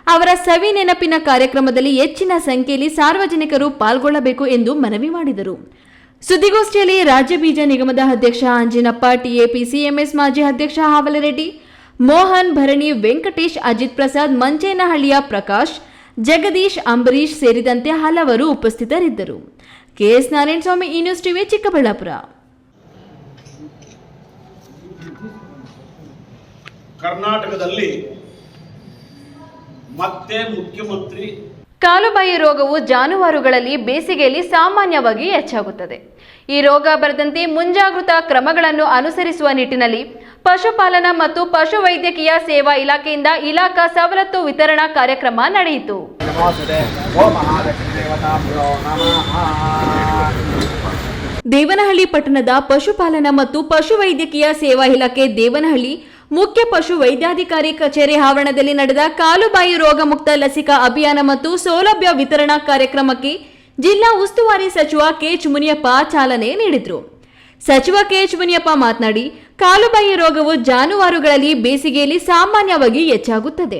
ಅವರ ಸವಿ ನೆನಪಿನ ಕಾರ್ಯಕ್ರಮದಲ್ಲಿ ಹೆಚ್ಚಿನ ಸಂಖ್ಯೆಯಲ್ಲಿ ಸಾರ್ವಜನಿಕರು ಪಾಲ್ಗೊಳ್ಳಬೇಕು ಎಂದು ಮನವಿ ಮಾಡಿದರು. ಸುದ್ದಿಗೋಷ್ಠಿಯಲ್ಲಿ ರಾಜ್ಯ ಬೀಜ ನಿಗಮದ ಅಧ್ಯಕ್ಷ ಅಂಜಿನಪ್ಪ ಟಿಎಪಿಸಿಎಂಎಸ್ ಮಾಜಿ ಅಧ್ಯಕ್ಷ ಹಾವಲರೆಡ್ಡಿ, ಮೋಹನ್ ಭರಣಿ, ವೆಂಕಟೇಶ್ ಅಜಿತ್ ಪ್ರಸಾದ್ ಮಂಚೇನಹಳ್ಳಿಯ ಪ್ರಕಾಶ್, ಜಗದೀಶ್ ಅಂಬರೀಶ್ ಸೇರಿದಂತೆ ಹಲವರು ಉಪಸ್ಥಿತರಿದ್ದರು. ಕೆಎಸ್ ನಾರಾಯಣಸ್ವಾಮಿ ಈ ನ್ಯೂಸ್ ಟಿವಿ ಚಿಕ್ಕಬಳ್ಳಾಪುರ. ಕರ್ನಾಟಕದಲ್ಲಿ ಮತ್ತೆ ಮುಖ್ಯಮಂತ್ರಿ ಕಾಲುಬಾಯಿ ರೋಗವು ಜಾನುವಾರುಗಳಲ್ಲಿ ಬೇಸಿಗೆಯಲ್ಲಿ ಸಾಮಾನ್ಯವಾಗಿ ಹೆಚ್ಚಾಗುತ್ತದೆ. ಈ ರೋಗ ಬರದಂತೆ ಮುಂಜಾಗೃತಾ ಕ್ರಮಗಳನ್ನು ಅನುಸರಿಸುವ ನಿಟ್ಟಿನಲ್ಲಿ ಪಶುಪಾಲನಾ ಮತ್ತು ಪಶುವೈದ್ಯಕೀಯ ಸೇವಾ ಇಲಾಖೆಯಿಂದ ಇಲಾಖಾ ಸವಲತ್ತು ವಿತರಣಾ ಕಾರ್ಯಕ್ರಮ ನಡೆಯಿತು. ದೇವನಹಳ್ಳಿ ಪಟ್ಟಣದ ಪಶುಪಾಲನಾ ಮತ್ತು ಪಶುವೈದ್ಯಕೀಯ ಸೇವಾ ಇಲಾಖೆ ದೇವನಹಳ್ಳಿ ಮುಖ್ಯ ಪಶು ವೈದ್ಯಾಧಿಕಾರಿ ಕಚೇರಿ ಆವರಣದಲ್ಲಿ ನಡೆದ ಕಾಲುಬಾಯಿ ರೋಗ ಮುಕ್ತ ಲಸಿಕಾ ಅಭಿಯಾನ ಮತ್ತು ಸೌಲಭ್ಯ ವಿತರಣಾ ಕಾರ್ಯಕ್ರಮಕ್ಕೆ ಜಿಲ್ಲಾ ಉಸ್ತುವಾರಿ ಸಚಿವ ಕೆಚ್ ಮುನಿಯಪ್ಪ ಚಾಲನೆ ನೀಡಿದರು. ಸಚಿವ ಕೆಎಚ್ ಮುನಿಯಪ್ಪ ಮಾತನಾಡಿ ಕಾಲುಬಾಯಿ ರೋಗವು ಜಾನುವಾರುಗಳಲ್ಲಿ ಬೇಸಿಗೆಯಲ್ಲಿ ಸಾಮಾನ್ಯವಾಗಿ ಹೆಚ್ಚಾಗುತ್ತದೆ.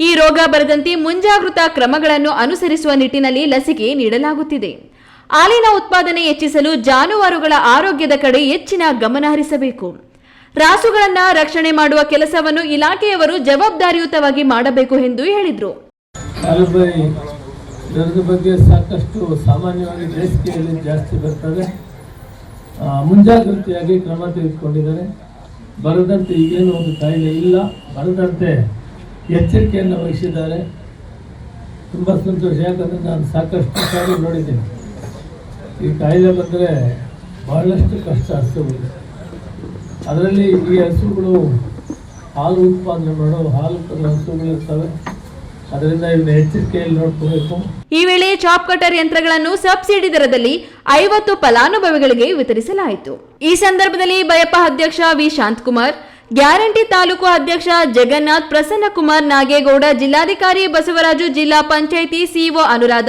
ಈ ರೋಗ ಬರದಂತೆ ಮುಂಜಾಗೃತಾ ಕ್ರಮಗಳನ್ನು ಅನುಸರಿಸುವ ನಿಟ್ಟಿನಲ್ಲಿ ಲಸಿಕೆ ನೀಡಲಾಗುತ್ತಿದೆ. ಹಾಲಿನ ಉತ್ಪಾದನೆ ಹೆಚ್ಚಿಸಲು ಜಾನುವಾರುಗಳ ಆರೋಗ್ಯದ ಕಡೆ ಹೆಚ್ಚಿನ ಗಮನ ಹರಿಸಬೇಕು. ರಾಸುಗಳನ್ನ ರಕ್ಷಣೆ ಮಾಡುವ ಕೆಲಸವನ್ನು ಇಲಾಖೆಯವರು ಜವಾಬ್ದಾರಿಯುತವಾಗಿ ಮಾಡಬೇಕು ಎಂದು ಹೇಳಿದರು. ಬಗ್ಗೆ ಸಾಕಷ್ಟು ಸಾಮಾನ್ಯವಾಗಿ ಬೇಸಿಗೆಯಲ್ಲಿ ಜಾಸ್ತಿ ಬರ್ತದೆ. ಮುಂಜಾಗ್ರತೆಯಾಗಿ ಕ್ರಮ ತೆಗೆದುಕೊಂಡಿದ್ದಾರೆ. ಬರದಂತೆ ಈಗೇನು ಒಂದು ಕಾಯಿಲೆ ಇಲ್ಲ. ಬರದಂತೆ ಎಚ್ಚರಿಕೆಯನ್ನು ವಹಿಸಿದ್ದಾರೆ. ತುಂಬ ಸಂತೋಷ. ಯಾಕಂದರೆ ನಾನು ಸಾಕಷ್ಟು ಸಾರಿ ನೋಡಿದ್ದೀನಿ. ಈ ಕಾಯಿಲೆ ಬಂದರೆ ಬಹಳಷ್ಟು ಕಷ್ಟ ಹಸುಗಳು ಅದರಲ್ಲಿ ಈ ಹಸುಗಳು ಹಾಲು ಉತ್ಪಾದನೆ ಮಾಡೋ ಹಾಲು ಹಸುಗಳಿರ್ತವೆ ಹಸುಗಳು ಈ ವೇಳೆ ಚಾಪ್ ಕಟರ್ ಯಂತ್ರಗಳನ್ನು ಸಬ್ಸಿಡಿ ದರದಲ್ಲಿ ಐವತ್ತು ಫಲಾನುಭವಿಗಳಿಗೆ ವಿತರಿಸಲಾಯಿತು. ಈ ಸಂದರ್ಭದಲ್ಲಿ ಬಯಪ ಅಧ್ಯಕ್ಷ ವಿ. ಶಾಂತಕುಮಾರ್ ಗ್ಯಾರಂಟಿ ತಾಲೂಕು ಅಧ್ಯಕ್ಷ ಜಗನ್ನಾಥ್ ಪ್ರಸನ್ನಕುಮಾರ್ ನಾಗೇಗೌಡ ಜಿಲ್ಲಾಧಿಕಾರಿ ಬಸವರಾಜು ಜಿಲ್ಲಾ ಪಂಚಾಯಿತಿ ಸಿಇಒ ಅನುರಾಧ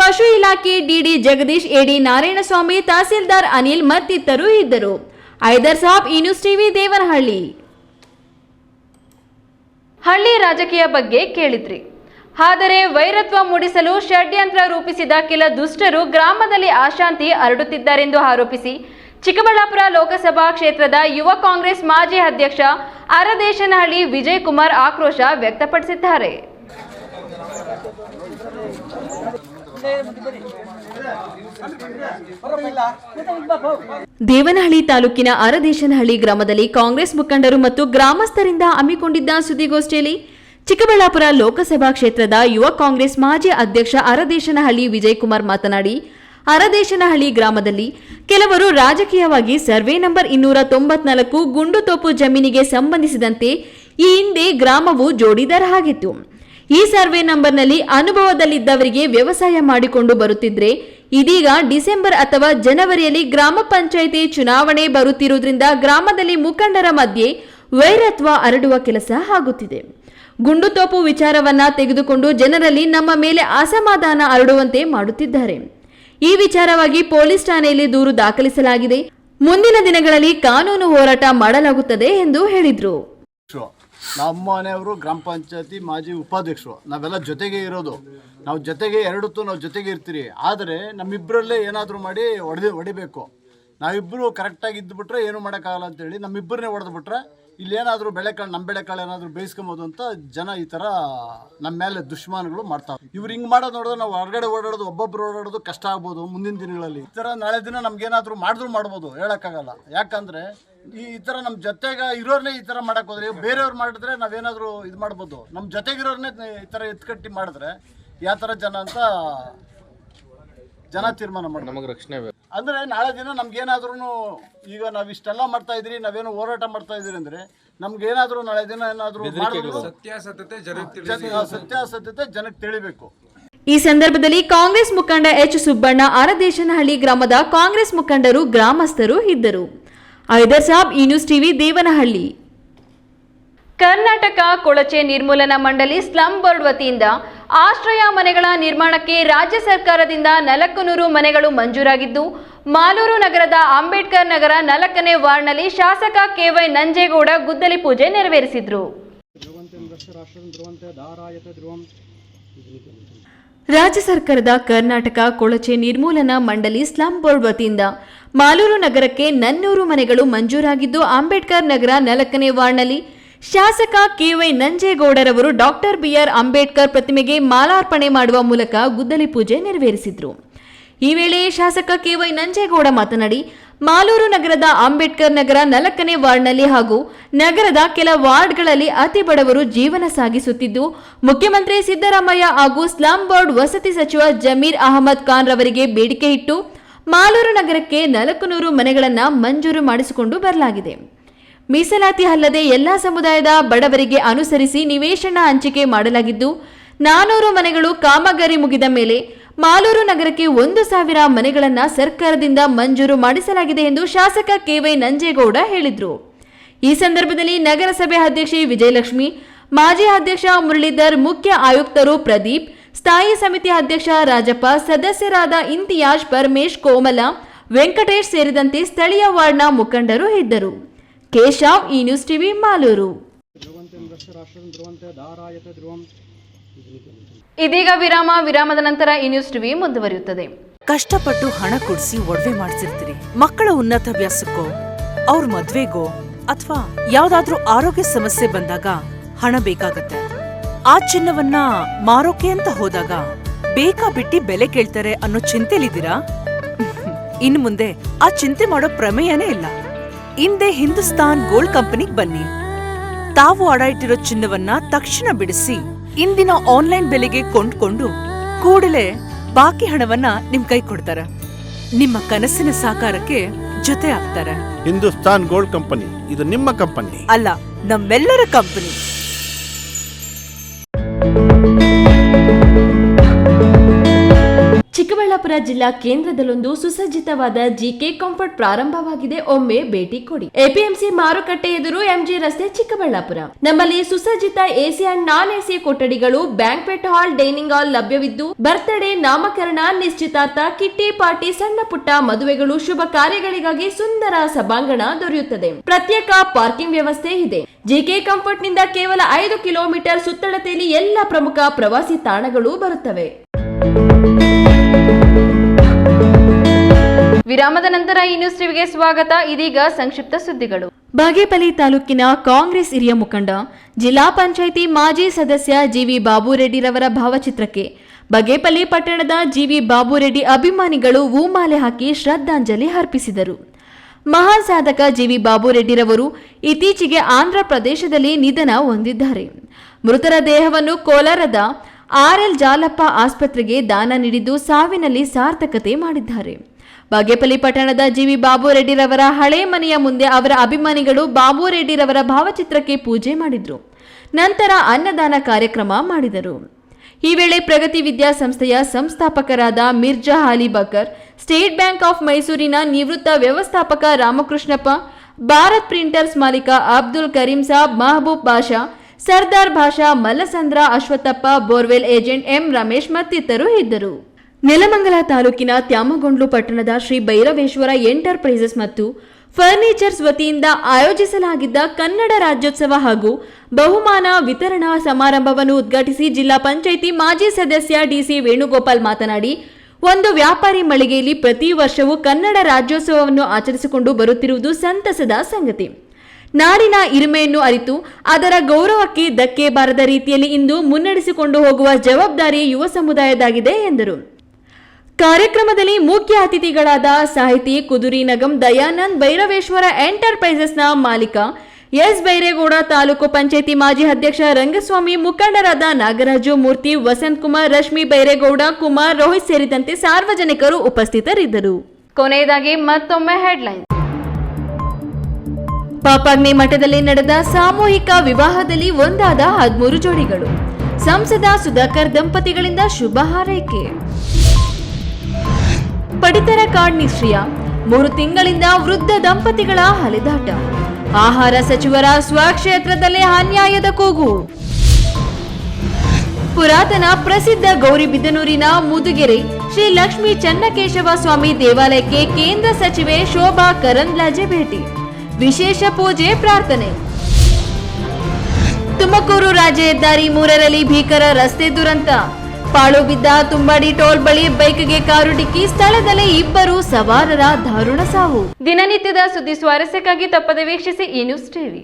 ಪಶು ಇಲಾಖೆ ಡಿಡಿ ಜಗದೀಶ್ ಎಡಿ ನಾರಾಯಣಸ್ವಾಮಿ ತಹಸೀಲ್ದಾರ್ ಅನಿಲ್ ಮತ್ತಿತರರು ಇದ್ದರು. ಐದರ್ ಸಾಬ್ ಈ ನ್ಯೂಸ್ ಟಿವಿ ದೇವನಹಳ್ಳಿ. ಹಳ್ಳಿ ರಾಜಕೀಯ ಬಗ್ಗೆ ಕೇಳಿದ್ರಿ. ಆದರೆ ವೈರತ್ವ ಮೂಡಿಸಲು ಷಡ್ಯಂತ್ರ ರೂಪಿಸಿದ ಕೆಲ ದುಷ್ಟರು ಗ್ರಾಮದಲ್ಲಿ ಅಶಾಂತಿ ಹರಡುತ್ತಿದ್ದಾರೆಂದು ಆರೋಪಿಸಿ. ಚಿಕ್ಕಬಳ್ಳಾಪುರ ಲೋಕಸಭಾ ಕ್ಷೇತ್ರದ ಯುವ ಕಾಂಗ್ರೆಸ್ ಮಾಜಿ ಅಧ್ಯಕ್ಷ ಅರದೇಶನಹಳ್ಳಿ ವಿಜಯ್ ಕುಮಾರ್ ಆಕ್ರೋಶ ವ್ಯಕ್ತಪಡಿಸಿದ್ದಾರೆ. ದೇವನಹಳ್ಳಿ ತಾಲೂಕಿನ ಅರದೇಶನಹಳ್ಳಿ ಗ್ರಾಮದಲ್ಲಿ ಕಾಂಗ್ರೆಸ್ ಮುಖಂಡರು ಮತ್ತು ಗ್ರಾಮಸ್ಥರಿಂದ ಹಮ್ಮಿಕೊಂಡಿದ್ದ ಸುದ್ದಿಗೋಷ್ಠಿಯಲ್ಲಿ ಚಿಕ್ಕಬಳ್ಳಾಪುರ ಲೋಕಸಭಾ ಕ್ಷೇತ್ರದ ಯುವ ಕಾಂಗ್ರೆಸ್ ಮಾಜಿ ಅಧ್ಯಕ್ಷ ಅರದೇಶನಹಳ್ಳಿ ವಿಜಯ್ ಕುಮಾರ್ ಮಾತನಾಡಿ ಅರದೇಶನಹಳ್ಳಿ ಗ್ರಾಮದಲ್ಲಿ ಕೆಲವರು ರಾಜಕೀಯವಾಗಿ ಸರ್ವೆ ನಂಬರ್ ಇನ್ನೂರ ತೊಂಬತ್ನಾಲ್ಕು ಗುಂಡುತೋಪು ಜಮೀನಿಗೆ ಸಂಬಂಧಿಸಿದಂತೆ ಈ ಹಿಂದೆ ಗ್ರಾಮವು ಜೋಡಿದಾರ ಆಗಿತ್ತು. ಈ ಸರ್ವೆ ನಂಬರ್ನಲ್ಲಿ ಅನುಭವದಲ್ಲಿದ್ದವರಿಗೆ ವ್ಯವಸಾಯ ಮಾಡಿಕೊಂಡು ಬರುತ್ತಿದ್ರೆ, ಇದೀಗ ಡಿಸೆಂಬರ್ ಅಥವಾ ಜನವರಿಯಲ್ಲಿ ಗ್ರಾಮ ಪಂಚಾಯಿತಿ ಚುನಾವಣೆ ಬರುತ್ತಿರುವುದರಿಂದ ಗ್ರಾಮದಲ್ಲಿ ಮುಖಂಡರ ಮಧ್ಯೆ ವೈರತ್ವ ಹರಡುವ ಕೆಲಸ ಆಗುತ್ತಿದೆ. ಗುಂಡುತೋಪು ವಿಚಾರವನ್ನ ತೆಗೆದುಕೊಂಡು ಜನರಲ್ಲಿ ನಮ್ಮ ಮೇಲೆ ಅಸಮಾಧಾನ ಹರಡುವಂತೆ ಮಾಡುತ್ತಿದ್ದಾರೆ. ಈ ವಿಚಾರವಾಗಿ ಪೊಲೀಸ್ ಠಾಣೆಯಲ್ಲಿ ದೂರು ದಾಖಲಿಸಲಾಗಿದೆ. ಮುಂದಿನ ದಿನಗಳಲ್ಲಿ ಕಾನೂನು ಹೋರಾಟ ಮಾಡಲಾಗುತ್ತದೆ ಎಂದು ಹೇಳಿದ್ರು. ನಮ್ಮ ಮನೆಯವರು ಗ್ರಾಮ ಪಂಚಾಯತಿ ಮಾಜಿ ಉಪಾಧ್ಯಕ್ಷರು. ನಾವೆಲ್ಲ ಜೊತೆಗೆ ಇರೋದು. ನಾವು ಜೊತೆಗೆ ಎರಡತ್ತು ನಾವು ಜೊತೆಗೆ ಇರ್ತೀರಿ. ಆದರೆ ನಮ್ಮಿಬ್ಬರಲ್ಲೇ ಏನಾದರೂ ಮಾಡಿ ಹೊಡೆದು ಹೊಡಿಬೇಕು. ನಾವಿಬ್ಬರು ಕರೆಕ್ಟಾಗಿ ಇದ್ದುಬಿಟ್ರೆ ಏನು ಮಾಡೋಕ್ಕಾಗಲ್ಲ ಅಂತೇಳಿ ನಮ್ಮಿಬ್ಬರನ್ನೇ ಹೊಡೆದು ಬಿಟ್ರೆ ಇಲ್ಲೇನಾದರೂ ಬೆಳೆಕಾಳು ನಮ್ಮ ಬೆಳೆಕಾಳು ಏನಾದರೂ ಬೇಯಿಸ್ಕೊಬೋದು ಅಂತ ಜನ ಈ ಥರ ನಮ್ಮ ಮೇಲೆ ದುಷ್ಮಾನಗಳು ಮಾಡ್ತಾವೆ ಇವ್ರು ಹಿಂಗೆ ಮಾಡೋದು ನೋಡಿದ್ರೆ ನಾವು ಹೊರಗಡೆ ಓಡಾಡೋದು, ಒಬ್ಬೊಬ್ರು ಓಡಾಡೋದು ಕಷ್ಟ ಆಗ್ಬೋದು ಮುಂದಿನ ದಿನಗಳಲ್ಲಿ. ಈ ಥರ ನಾಳೆ ದಿನ ನಮ್ಗೇನಾದರೂ ಮಾಡಿದ್ರು ಮಾಡ್ಬೋದು, ಹೇಳೋಕ್ಕಾಗಲ್ಲ. ಯಾಕಂದರೆ ಈ ಥರ ನಮ್ಮ ಜೊತೆಗೆ ಇರೋರ್ನೇ ಈ ಥರ ಮಾಡಕ್ ಹೋದ್ರೆ, ಬೇರೆಯವ್ರು ಮಾಡಿದ್ರೆ ನಾವೇನಾದರೂ ಇದು ಮಾಡ್ಬೋದು. ನಮ್ಮ ಜೊತೆಗಿರೋರ್ನೇ ಈ ಥರ ಎತ್ಕಟ್ಟಿ ಮಾಡಿದ್ರೆ ಯಾವ ಥರ ಜನ ಅಂತ ಜನ ತೀರ್ಮಾನ ಮಾಡಿ ನಮಗೆ ರಕ್ಷಣೆ ಅಂದರೆ ನಾಳೆ ದಿನ ನಮ್ಗೇನಾದ್ರೂ ಈಗ ನಾವು ಇಷ್ಟೆಲ್ಲ ಮಾಡ್ತಾ ಇದ್ರಿ ನಾವೇನೋ ಹೋರಾಟ ಮಾಡ್ತಾ ಇದ್ರಿ ಅಂದರೆ ನಮ್ಗೇನಾದರೂ ನಾಳೆ ದಿನ ಏನಾದರೂ ಸತ್ಯಾಸತ್ಯತೆ ಸತ್ಯಾಸತ್ಯತೆ ಜನಕ್ಕೆ ತಿಳಿಬೇಕು. ಈ ಸಂದರ್ಭದಲ್ಲಿ ಕಾಂಗ್ರೆಸ್ ಮುಖಂಡ ಎಚ್ ಸುಬ್ಬಣ್ಣ ಅರದೇಶನಹಳ್ಳಿ ಗ್ರಾಮದ ಕಾಂಗ್ರೆಸ್ ಮುಖಂಡರು ಗ್ರಾಮಸ್ಥರು ಇದ್ದರು. ಐದರ್ ಸಾಬ್ ಈ ನ್ಯೂಸ್ ಟಿವಿ ದೇವನಹಳ್ಳಿ. ಕರ್ನಾಟಕ ಕೊಳಚೆ ನಿರ್ಮೂಲನಾ ಮಂಡಳಿ ಸ್ಲಂ ಬೋರ್ಡ್ ವತಿಯಿಂದ ಆಶ್ರಯ ಮನೆಗಳ ನಿರ್ಮಾಣಕ್ಕೆ ರಾಜ್ಯ ಸರ್ಕಾರದಿಂದ ನಾಲ್ಕು ನೂರು ಮನೆಗಳು ಮಂಜೂರಾಗಿದ್ದು, ಮಾಲೂರು ನಗರದ ಅಂಬೇಡ್ಕರ್ ನಗರ ನಾಲ್ಕನೇ ವಾರ್ಡ್ನಲ್ಲಿ ಶಾಸಕ ಕೆವೈ ನಂಜೇಗೌಡ ಗುದ್ದಲಿ ಪೂಜೆ ನೆರವೇರಿಸಿದ್ರು. ರಾಜ್ಯ ಸರ್ಕಾರದ ಕರ್ನಾಟಕ ಕೊಳಚೆ ನಿರ್ಮೂಲನಾ ಮಂಡಳಿ ಸ್ಲಂ ಬೋರ್ಡ್ ವತಿಯಿಂದ ಮಾಲೂರು ನಗರಕ್ಕೆ ನನ್ನೂರು ಮನೆಗಳು ಮಂಜೂರಾಗಿದ್ದು, ಅಂಬೇಡ್ಕರ್ ನಗರ ನಾಲ್ಕನೇ ವಾರ್ಡ್ನಲ್ಲಿ ಶಾಸಕ ಕೆವೈ ನಂಜೇಗೌಡರವರು ಡಾಕ್ಟರ್ ಬಿಆರ್ ಅಂಬೇಡ್ಕರ್ ಪ್ರತಿಮೆಗೆ ಮಾಲಾರ್ಪಣೆ ಮಾಡುವ ಮೂಲಕ ಗುದ್ದಲಿ ಪೂಜೆ ನೆರವೇರಿಸಿದ್ರು. ಈ ವೇಳೆ ಶಾಸಕ ಕೆವೈ ನಂಜೇಗೌಡ ಮಾತನಾಡಿ, ಮಾಲೂರು ನಗರದ ಅಂಬೇಡ್ಕರ್ ನಗರ ನಾಲ್ಕನೇ ವಾರ್ಡ್ನಲ್ಲಿ ಹಾಗೂ ನಗರದ ಕೆಲ ವಾರ್ಡ್ಗಳಲ್ಲಿ ಅತಿ ಬಡವರು ಜೀವನ ಸಾಗಿಸುತ್ತಿದ್ದು, ಮುಖ್ಯಮಂತ್ರಿ ಸಿದ್ದರಾಮಯ್ಯ ಹಾಗೂ ಸ್ಲಾಂ ಬೋರ್ಡ್ ವಸತಿ ಸಚಿವ ಜಮೀರ್ ಅಹಮದ್ ಖಾನ್ ರವರಿಗೆ ಬೇಡಿಕೆ ಇಟ್ಟು, ಮಾಲೂರು ನಗರಕ್ಕೆ ನಾಲ್ಕು ನೂರು ಮನೆಗಳನ್ನು ಮಂಜೂರು ಮಾಡಿಸಿಕೊಂಡು ಬರಲಾಗಿದೆ. ಮೀಸಲಾತಿ ಅಲ್ಲದೆ ಎಲ್ಲಾ ಸಮುದಾಯದ ಬಡವರಿಗೆ ಅನುಸರಿಸಿ ನಿವೇಶನ ಹಂಚಿಕೆ ಮಾಡಲಾಗಿದ್ದು, ನಾನೂರು ಮನೆಗಳು ಕಾಮಗಾರಿ ಮುಗಿದ ಮೇಲೆ ಮಾಲೂರು ನಗರಕ್ಕೆ ಒಂದು ಸಾವಿರ ಮನೆಗಳನ್ನು ಸರ್ಕಾರದಿಂದ ಮಂಜೂರು ಮಾಡಿಸಲಾಗಿದೆ ಎಂದು ಶಾಸಕ ಕೆವೈ ನಂಜೇಗೌಡ ಹೇಳಿದರು. ಈ ಸಂದರ್ಭದಲ್ಲಿ ನಗರಸಭೆ ಅಧ್ಯಕ್ಷೆ ವಿಜಯಲಕ್ಷ್ಮಿ, ಮಾಜಿ ಅಧ್ಯಕ್ಷ ಮುರಳೀಧರ್, ಮುಖ್ಯ ಆಯುಕ್ತರು ಪ್ರದೀಪ್, ಸ್ಥಾಯಿ ಸಮಿತಿ ಅಧ್ಯಕ್ಷ ರಾಜಪ್ಪ, ಸದಸ್ಯರಾದ ಇಂತಿಯಾಜ್ ಪರಮೇಶ್ ಕೋಮಲ, ವೆಂಕಟೇಶ್ ಸೇರಿದಂತೆ ಸ್ಥಳೀಯ ವಾರ್ಡ್ನ ಮುಖಂಡರು ಇದ್ದರು. ಕೇಶವ್, ಈ ನ್ಯೂಸ್ ಟಿವಿ ಮಾಲೂರು. ಇದೀಗ ವಿರಾಮ, ವಿರಾಮದ ನಂತರ ಈ ನ್ಯೂಸ್ ಟಿವಿ ಮುಂದುವರಿಯುತ್ತದೆ. ಕಷ್ಟಪಟ್ಟು ಹಣ ಕೊಡಿಸಿ ಒಡವೆ ಮಾಡಿಸಿರ್ತೀರಿ. ಮಕ್ಕಳ ಉನ್ನತಾಭ್ಯಾಸಕ್ಕೋ ಅವ್ರ ಮದ್ವೆಗೋ, ಅಥವಾ ಯಾವ್ದಾದ್ರೂ ಆರೋಗ್ಯ ಸಮಸ್ಯೆ ಬಂದಾಗ ಹಣ ಬೇಕಾಗತ್ತೆ. ಆ ಚಿನ್ನವನ್ನ ಮಾರೋಕೆ ಅಂತ ಹೋದಾಗ ಬೇಕಾ ಬಿಟ್ಟಿ ಬೆಲೆ ಕೇಳ್ತಾರೆ ಅನ್ನೋ ಚಿಂತೆಲಿದ್ದೀರಾ? <laughs> ಇನ್ನು ಮುಂದೆ ಆ ಚಿಂತೆ ಮಾಡೋ ಪ್ರಮೇಯನೇ ಇಲ್ಲ. ಹಿಂದೆ ಹಿಂದೂಸ್ತಾನ್ ಗೋಲ್ಡ್ ಕಂಪನಿಗ್ ಬನ್ನಿ. ತಾವು ಅಡ ಇಟ್ಟಿರೋ ಚಿನ್ನವನ್ನ ತಕ್ಷಣ ಬಿಡಿಸಿ ಇಂದಿನ ಆನ್ಲೈನ್ ಬೆಲೆಗೆ ಕೊಂಡ್ಕೊಂಡು ಕೂಡಲೇ ಬಾಕಿ ಹಣವನ್ನ ನಿಮ್ ಕೈ ಕೊಡ್ತಾರ. ನಿಮ್ಮ ಕನಸಿನ ಸಾಕಾರಕ್ಕೆ ಜೊತೆ ಆಗ್ತಾರೆ. ಹಿಂದೂಸ್ತಾನ್ ಗೋಲ್ಡ್ ಕಂಪನಿ ಇದು ನಿಮ್ಮ ಕಂಪನಿ. ಅಲ್ಲ ನಮ್ಮೆಲ್ಲರ ಕಂಪನಿ. ಚಿಕ್ಕಬಳ್ಳಾಪುರ ಜಿಲ್ಲಾ ಕೇಂದ್ರದಲ್ಲೊಂದು ಸುಸಜ್ಜಿತವಾದ ಜಿಕೆ ಕಂಫರ್ಟ್ ಪ್ರಾರಂಭವಾಗಿದೆ. ಒಮ್ಮೆ ಭೇಟಿ ಕೊಡಿ. ಎಪಿಎಂಸಿ ಮಾರುಕಟ್ಟೆ ಎದುರು ಎಂಜಿ ರಸ್ತೆ ಚಿಕ್ಕಬಳ್ಳಾಪುರ. ನಮ್ಮಲ್ಲಿ ಸುಸಜ್ಜಿತ ಎಸಿ ಅಂಡ್ ನಾನ್ ಎಸಿ ಕೊಠಡಿಗಳು ಬ್ಯಾಂಕ್ವೆಟ್ ಹಾಲ್, ಡೈನಿಂಗ್ ಹಾಲ್ ಲಭ್ಯವಿದ್ದು, ಬರ್ತ್ಡೇ ನಾಮಕರಣ, ನಿಶ್ಚಿತಾರ್ಥ, ಕಿಟ್ಟಿ ಪಾರ್ಟಿ, ಸಣ್ಣ ಪುಟ್ಟ ಮದುವೆಗಳು, ಶುಭ ಕಾರ್ಯಗಳಿಗಾಗಿ ಸುಂದರ ಸಭಾಂಗಣ ದೊರೆಯುತ್ತದೆ. ಪ್ರತ್ಯೇಕ ಪಾರ್ಕಿಂಗ್ ವ್ಯವಸ್ಥೆ ಇದೆ. ಜಿಕೆ ಕಂಫರ್ಟ್ನಿಂದ ಕೇವಲ ಐದು ಕಿಲೋಮೀಟರ್ ಸುತ್ತಳತೆಯಲ್ಲಿ ಎಲ್ಲ ಪ್ರಮುಖ ಪ್ರವಾಸಿ ತಾಣಗಳು ಬರುತ್ತವೆ. ವಿರಾಮದ ನಂತರ ಈ ನ್ಯೂಸ್ ಟಿವಿಗೆ ಸ್ವಾಗತ. ಇದೀಗ ಸಂಕ್ಷಿಪ್ತ ಸುದ್ದಿಗಳು. ಬಾಗೇಪಲ್ಲಿ ತಾಲೂಕಿನ ಕಾಂಗ್ರೆಸ್ ಹಿರಿಯ ಮುಖಂಡ, ಜಿಲ್ಲಾ ಪಂಚಾಯಿತಿ ಮಾಜಿ ಸದಸ್ಯ ಜಿವಿ ಬಾಬುರೆಡ್ಡಿರವರ ಭಾವಚಿತ್ರಕ್ಕೆ, ಬಗೇಪಲ್ಲಿ ಪಟ್ಟಣದ ಜಿವಿ ಬಾಬುರೆಡ್ಡಿ ಅಭಿಮಾನಿಗಳು ಹೂಮಾಲೆ ಹಾಕಿ ಶ್ರದ್ಧಾಂಜಲಿ ಅರ್ಪಿಸಿದರು. ಮಹಾನ್ ಸಾಧಕ ಜಿವಿ ಬಾಬುರೆಡ್ಡಿರವರು ಇತ್ತೀಚೆಗೆ ಆಂಧ್ರ ಪ್ರದೇಶದಲ್ಲಿ ನಿಧನ ಹೊಂದಿದ್ದಾರೆ. ಮೃತರ ದೇಹವನ್ನು ಕೋಲಾರದ ಆರ್ಎಲ್ ಜಾಲಪ್ಪ ಆಸ್ಪತ್ರೆಗೆ ದಾನ ನೀಡಿದ್ದು ಸಾವಿನಲ್ಲಿ ಸಾರ್ಥಕತೆ ಮಾಡಿದ್ದಾರೆ. ಬಾಗೇಪಲ್ಲಿ ಪಟ್ಟಣದ ಜಿವಿ ಬಾಬುರೆಡ್ಡಿರವರ ಹಳೆ ಮನೆಯ ಮುಂದೆ ಅವರ ಅಭಿಮಾನಿಗಳು ಬಾಬುರೆಡ್ಡಿರವರ ಭಾವಚಿತ್ರಕ್ಕೆ ಪೂಜೆ ಮಾಡಿದರು. ನಂತರ ಅನ್ನದಾನ ಕಾರ್ಯಕ್ರಮ ಮಾಡಿದರು. ಈ ವೇಳೆ ಪ್ರಗತಿ ವಿದ್ಯಾಸಂಸ್ಥೆಯ ಸಂಸ್ಥಾಪಕರಾದ Mirza Hali Baqar, state bank of ಮೈಸೂರಿನ ನಿವೃತ್ತ ವ್ಯವಸ್ಥಾಪಕ ರಾಮಕೃಷ್ಣಪ್ಪ, ಭಾರತ್ ಪ್ರಿಂಟರ್ಸ್ ಮಾಲೀಕ Abdul Karim Sab, Mehboob Basha, Sardar Basha Mallasandra Ashwathappa, borewell agent M Ramesh ಮತ್ತಿತರರು ಇದ್ದರು. ನೆಲಮಂಗಲ ತಾಲೂಕಿನ ತ್ಯಾಮಗೊಂಡ್ಲು ಪಟ್ಟಣದ ಶ್ರೀ ಭೈರವೇಶ್ವರ ಎಂಟರ್ಪ್ರೈಸಸ್ ಮತ್ತು ಫರ್ನಿಚರ್ಸ್ ವತಿಯಿಂದ ಆಯೋಜಿಸಲಾಗಿದ್ದ ಕನ್ನಡ ರಾಜ್ಯೋತ್ಸವ ಹಾಗೂ ಬಹುಮಾನ ವಿತರಣಾ ಸಮಾರಂಭವನ್ನು ಉದ್ಘಾಟಿಸಿ ಜಿಲ್ಲಾ ಪಂಚಾಯಿತಿ ಮಾಜಿ ಸದಸ್ಯ ಡಿಸಿ ವೇಣುಗೋಪಾಲ್ ಮಾತನಾಡಿ, ಒಂದು ವ್ಯಾಪಾರಿ ಮಳಿಗೆಯಲ್ಲಿ ಪ್ರತಿ ವರ್ಷವೂ ಕನ್ನಡ ರಾಜ್ಯೋತ್ಸವವನ್ನು ಆಚರಿಸಿಕೊಂಡು ಬರುತ್ತಿರುವುದು ಸಂತಸದ ಸಂಗತಿ. ನಾಡಿನ ಇರುಮೆಯನ್ನು ಅರಿತು, ಅದರ ಗೌರವಕ್ಕೆ ಧಕ್ಕೆ ಬಾರದ ರೀತಿಯಲ್ಲಿ ಇಂದು ಮುನ್ನಡೆಸಿಕೊಂಡು ಹೋಗುವ ಜವಾಬ್ದಾರಿ ಯುವ ಸಮುದಾಯದಾಗಿದೆ ಎಂದರು. ಕಾರ್ಯಕ್ರಮದಲ್ಲಿ ಮುಖ್ಯ ಅತಿಥಿಗಳಾದ ಸಾಹಿತಿ ಕುದುರಿ ನಗಂ ದಯಾನಂದ್ ಭೈರವೇಶ್ವರ ಎಂಟರ್ಪ್ರೈಸಸ್ನ ಮಾಲೀಕ ಎಸ್ ಬೈರೇಗೌಡ ತಾಲೂಕು ಪಂಚಾಯಿತಿ ಮಾಜಿ ಅಧ್ಯಕ್ಷ ರಂಗಸ್ವಾಮಿ ಮುಖಂಡರಾದ ನಾಗರಾಜು ಮೂರ್ತಿ ವಸಂತ್ ಕುಮಾರ್ ರಶ್ಮಿ ಬೈರೇಗೌಡ ಕುಮಾರ್ ರೋಹಿತ್ ಸೇರಿದಂತೆ ಸಾರ್ವಜನಿಕರು ಉಪಸ್ಥಿತರಿದ್ದರು. ಕೊನೆಯದಾಗಿ ಮತ್ತೊಮ್ಮೆ ಹೆಡ್ಲೈನ್. ಪಾಪಾಗ್ನಿ ಮಠದಲ್ಲಿ ನಡೆದ ಸಾಮೂಹಿಕ ವಿವಾಹದಲ್ಲಿ ಒಂದಾದ ಹದಿಮೂರು ಜೋಡಿಗಳು. ಸಂಸದ ಸುಧಾಕರ್ ದಂಪತಿಗಳಿಂದ ಶುಭ ಹಾರೈಕೆ. ಪಡಿತರ ಕಾರ್ಡ್ ನಿಷ್ಕ್ರಿಯ ಮೂರು ತಿಂಗಳಿಂದ ವೃದ್ಧ ದಂಪತಿಗಳ ಅಲೆದಾಟ ಆಹಾರ ಸಚಿವರ ಸ್ವಕ್ಷೇತ್ರದಲ್ಲೇ ಅನ್ಯಾಯದ ಕೂಗು. ಪುರಾತನ ಪ್ರಸಿದ್ಧ ಗೌರಿಬಿದನೂರಿನ ಮುದುಗೆರೆ ಶ್ರೀ ಲಕ್ಷ್ಮೀ ಚನ್ನಕೇಶವ ಸ್ವಾಮಿ ದೇವಾಲಯಕ್ಕೆ ಕೇಂದ್ರ ಸಚಿವೆ ಶೋಭಾ ಕರಂದ್ಲಾಜೆ ಭೇಟಿ. ವಿಶೇಷ ಪೂಜೆ, ಪ್ರಾರ್ಥನೆ. ತುಮಕೂರು ರಾಜ್ಯ ಹೆದ್ದಾರಿ ಮೂರರಲ್ಲಿ ಭೀಕರ ರಸ್ತೆ ದುರಂತ. ಪಾಳು ಬಿದ್ದ ತುಂಬಾಡಿ ಟೋಲ್ ಬಳಿ ಬೈಕ್ಗೆ ಕಾರು ಡಿಕ್ಕಿ ಸ್ಥಳದಲ್ಲೇ ಇಬ್ಬರು ಸವಾರರ ದಾರುಣ ಸಾವು. ದಿನನಿತ್ಯದ ಸುದ್ದಿ ಸ್ವಾರಸ್ಯಕ್ಕಾಗಿ ತಪ್ಪದೆ ವೀಕ್ಷಿಸಿ ಈ ನ್ಯೂಸ್ ಟಿವಿ.